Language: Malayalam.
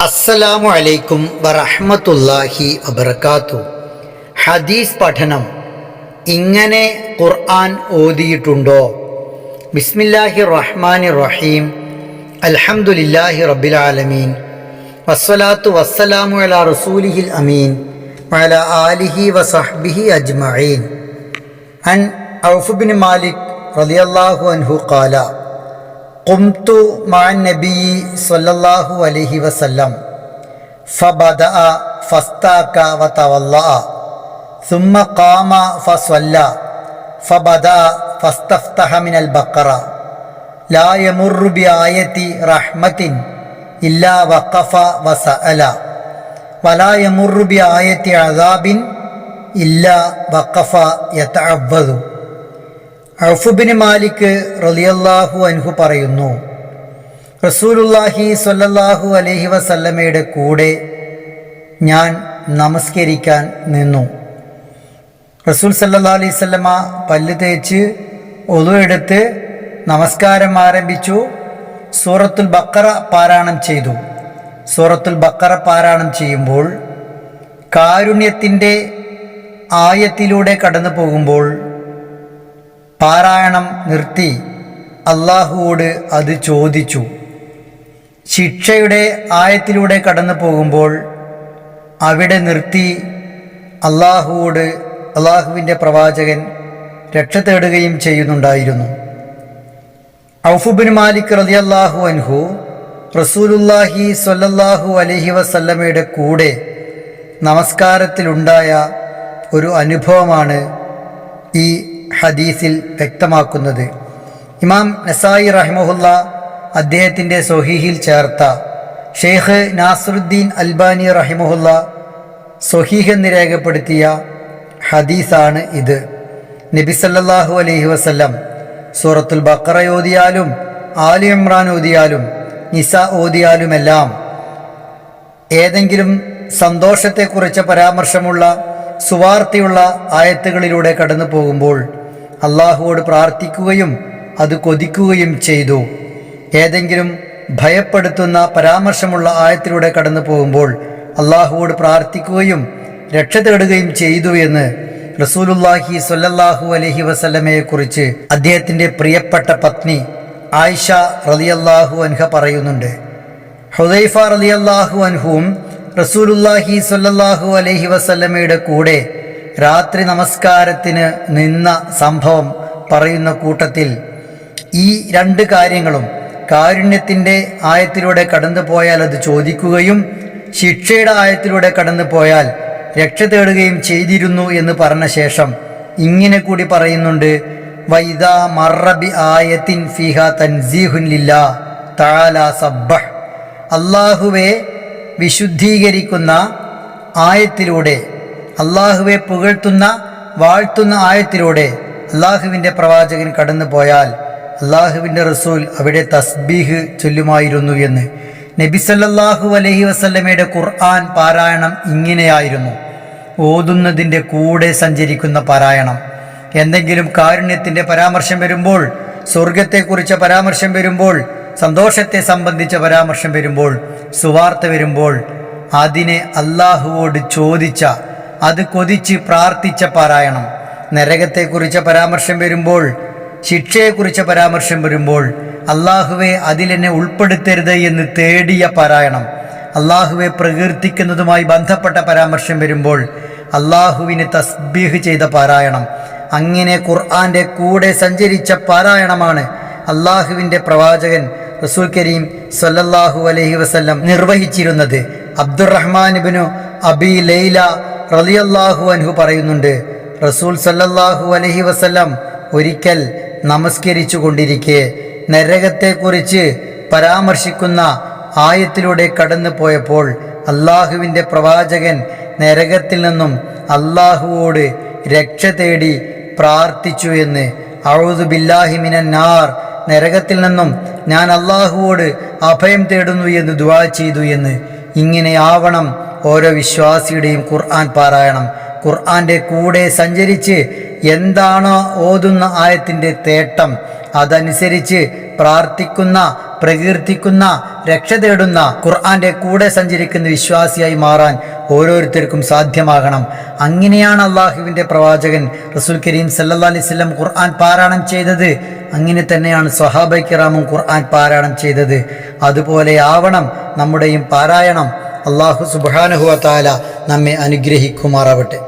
അസ്സലാമു അലൈക്കും വറഹ്മത്തുള്ളാഹി വബർക്കാത്തു ഹദീസ് പഠനം. ഇങ്ങനെ ഖുർആൻ ഓതിയിട്ടുണ്ടോ? ബിസ്മില്ലാഹി റഹ്മാൻ റഹീം. അൽഹംദുലില്ലാഹി റബ്ബിൽ ആലമീൻ. വസ്സലാത്തു വസ്സലാമു അലാ റസൂലിഹിൽ അമീൻ. വഅല ആലിഹി വസഹ്ബിഹി അജ്മഈൻ. അൻ ഔഫ് ബിൻ മാലിക് റളിയല്ലാഹു അൻഹു ഖാല. قمت مع النبي صلى الله عليه وسلم فبدأ فاستاك وتولى ثم قام فصلى فبدأ فاستفتح من البقرة لا يمر بآية رحمة إلا وقف وسأل ولا يمر بآية عذاب إلا وقف يتعوذ ഔഫുബിന് മാലിക് റലിയല്ലാഹു അൻഹു പറയുന്നു റസൂലുല്ലാഹി സ്വല്ലല്ലാഹു അലഹി വസല്ലമയുടെ കൂടെ ഞാൻ നമസ്കരിക്കാൻ നിന്നു. റസൂൽ സല്ലാ അലൈഹി വസല്ലമ പല്ല് തേച്ച് ഒതുവെടുത്ത് നമസ്കാരം ആരംഭിച്ചു. സൂറത്തുൽ ബക്കറ പാരായണം ചെയ്തു. സൂറത്തുൽ ബക്കറ പാരായണം ചെയ്യുമ്പോൾ കാരുണ്യത്തിന്റെ ആയത്തിലൂടെ കടന്നു പോകുമ്പോൾ പാരായണം നിർത്തി അള്ളാഹുവോട് അത് ചോദിച്ചു. ശിക്ഷയുടെ ആയത്തിലൂടെ കടന്നു പോകുമ്പോൾ അവിടെ നിർത്തി അള്ളാഹുവോട് അള്ളാഹുവിന്റെ പ്രവാചകൻ രക്ഷ തേടുകയും ചെയ്യുന്നുണ്ടായിരുന്നു. ഔഫുബിൻ മാലിക് റതി അള്ളാഹു അൻഹു റസൂലുല്ലാഹി സ്വല്ലല്ലാഹു അലഹി വസല്ലമയുടെ കൂടെ നമസ്കാരത്തിലുണ്ടായ ഒരു അനുഭവമാണ് ഈ ഹദീസിൽ വ്യക്തമാക്കുന്നത്. ഇമാം നസായി റഹ്മുല്ല അദ്ദേഹത്തിന്റെ സൊഹീഹിൽ ചേർത്ത ഷെയ്ഖ് നാസറുദ്ദീൻ അൽബാനി റഹിമുല്ല സൊഹീഹ് എന്ന് രേഖപ്പെടുത്തിയ ഹദീസാണ് ഇത്. നബി സല്ലല്ലാഹു അലൈഹി വസല്ലം സൂറത്തുൽ ബക്കറ ഓതിയാലും ആലി ഇമ്രാൻ ഓതിയാലും നിസ ഓതിയാലുമെല്ലാം ഏതെങ്കിലും സന്തോഷത്തെക്കുറിച്ച് പരാമർശമുള്ള സുവാർത്തയുള്ള ആയത്തുകളിലൂടെ കടന്നു പോകുമ്പോൾ അള്ളാഹുവോട് പ്രാർത്ഥിക്കുകയും അത് കൊതിക്കുകയും ചെയ്തു. ഏതെങ്കിലും ഭയപ്പെടുത്തുന്ന പരാമർശമുള്ള ആയത്തിലൂടെ കടന്നു പോകുമ്പോൾ അള്ളാഹുവോട് പ്രാർത്ഥിക്കുകയും രക്ഷ തേടുകയും ചെയ്തു എന്ന് റസൂലുല്ലാഹി സൊല്ലാഹു അലഹി വസല്ലമയെക്കുറിച്ച് അദ്ദേഹത്തിന്റെ പ്രിയപ്പെട്ട പത്നി ആയിഷ റളിയല്ലാഹു അൻഹ പറയുന്നുണ്ട്. ഹുദൈഫ റളിയല്ലാഹു അൻഹുവും റസൂലുല്ലാഹി സൊല്ലാഹു അലഹി വസല്ലമയുടെ കൂടെ രാത്രി നമസ്കാരത്തിന് നിന്ന സംഭവം പറയുന്ന കൂട്ടത്തിൽ ഈ രണ്ട് കാര്യങ്ങളും കാരുണ്യത്തിന്റെ ആയത്തിലൂടെ കടന്നു പോയാൽ അത് ചോദിക്കുകയും ശിക്ഷയുടെ ആയത്തിലൂടെ കടന്നു പോയാൽ രക്ഷ തേടുകയും ചെയ്തിരുന്നു എന്ന് പറഞ്ഞ ശേഷം ഇങ്ങനെ കൂടി പറയുന്നുണ്ട് വൈദ മറബി ആയത്തിൻ ഫിഹ സബ്ബഹ്. അള്ളാഹുവെ വിശുദ്ധീകരിക്കുന്ന ആയത്തിലൂടെ അള്ളാഹുവെ പുകഴ്ത്തുന്ന വാഴ്ത്തുന്ന ആയത്തിലൂടെ അള്ളാഹുവിന്റെ പ്രവാചകൻ കടന്നു പോയാൽ അള്ളാഹുവിന്റെ റസൂൽ അവിടെ തസ്ബീഹ് ചൊല്ലുമായിരുന്നു എന്ന്. നബിസല്ലാഹു അലഹി വസല്ലമയുടെ ഖുർആൻ പാരായണം ഇങ്ങനെയായിരുന്നു. ഓതുന്നതിന്റെ കൂടെ സഞ്ചരിക്കുന്ന പാരായണം. എന്തെങ്കിലും കാരുണ്യത്തിന്റെ പരാമർശം വരുമ്പോൾ സ്വർഗത്തെക്കുറിച്ച പരാമർശം വരുമ്പോൾ സന്തോഷത്തെ സംബന്ധിച്ച പരാമർശം വരുമ്പോൾ സുവാർത്ത വരുമ്പോൾ അതിനെ അള്ളാഹുവോട് ചോദിച്ച അത് കൊതിച്ച് പ്രാർത്ഥിച്ച പാരായണം. നരകത്തെക്കുറിച്ച പരാമർശം വരുമ്പോൾ ശിക്ഷയെക്കുറിച്ച പരാമർശം വരുമ്പോൾ അള്ളാഹുവെ അതിലെന്നെ ഉൾപ്പെടുത്തരുത് എന്ന് തേടിയ പാരായണം. അള്ളാഹുവെ പ്രകീർത്തിക്കുന്നതുമായി ബന്ധപ്പെട്ട പരാമർശം വരുമ്പോൾ അള്ളാഹുവിനെ തസ്ബീഹ് ചെയ്ത പാരായണം. അങ്ങനെ ഖുർആന്റെ കൂടെ സഞ്ചരിച്ച പാരായണമാണ് അള്ളാഹുവിന്റെ പ്രവാചകൻ റസൂൽ കരീം സല്ലല്ലാഹു അലഹി വസ്ല്ലം നിർവഹിച്ചിരുന്നത്. അബ്ദുറഹ്മാൻ ബിനു അബി ലൈല റളിയല്ലാഹു അൻഹു പറയുന്നുണ്ട് റസൂൽ സല്ലല്ലാഹു അലഹി വസല്ലം ഒരിക്കൽ നമസ്കരിച്ചു കൊണ്ടിരിക്കെ നരകത്തെക്കുറിച്ച് പരാമർശിക്കുന്ന ആയത്തിലൂടെ കടന്നു പോയപ്പോൾ അള്ളാഹുവിന്റെ പ്രവാചകൻ നരകത്തിൽ നിന്നും അള്ളാഹുവോട് രക്ഷ തേടി പ്രാർത്ഥിച്ചു എന്ന്. അഴുതു ബില്ലാഹി മിനൻ നാർ നരകത്തിൽ നിന്നും ഞാൻ അള്ളാഹുവോട് അഭയം തേടുന്നു എന്ന് ദുവാ ചെയ്തു എന്ന്. ഇങ്ങനെ ആവണം ഓരോ വിശ്വാസിയുടെയും ഖുർആൻ പാരായണം. ഖുർആന്റെ കൂടെ സഞ്ചരിച്ച് എന്താണോ ഓതുന്ന ആയത്തിന്റെ തേട്ടം. അതനുസരിച്ച് പ്രാർത്ഥിക്കുന്ന പ്രകീർത്തിക്കുന്ന രക്ഷ തേടുന്ന ഖുർആന്റെ കൂടെ സഞ്ചരിക്കുന്ന വിശ്വാസിയായി മാറാൻ ഓരോരുത്തർക്കും സാധ്യമാകണം. അങ്ങനെയാണ് അള്ളാഹുവിന്റെ പ്രവാചകൻ റസൂൽ കരീം സല്ലാ അലൈവല്ലം ഖുർആൻ പാരായണം ചെയ്തത്. അങ്ങനെ തന്നെയാണ് സ്വഹാബൈ കിറാമും ഖുർആൻ പാരായണം ചെയ്തത്. അതുപോലെ ആവണം നമ്മുടെയും പാരായണം. അള്ളാഹു സുബാനഹുവ താല നമ്മെ അനുഗ്രഹിക്കുമാറാവട്ടെ.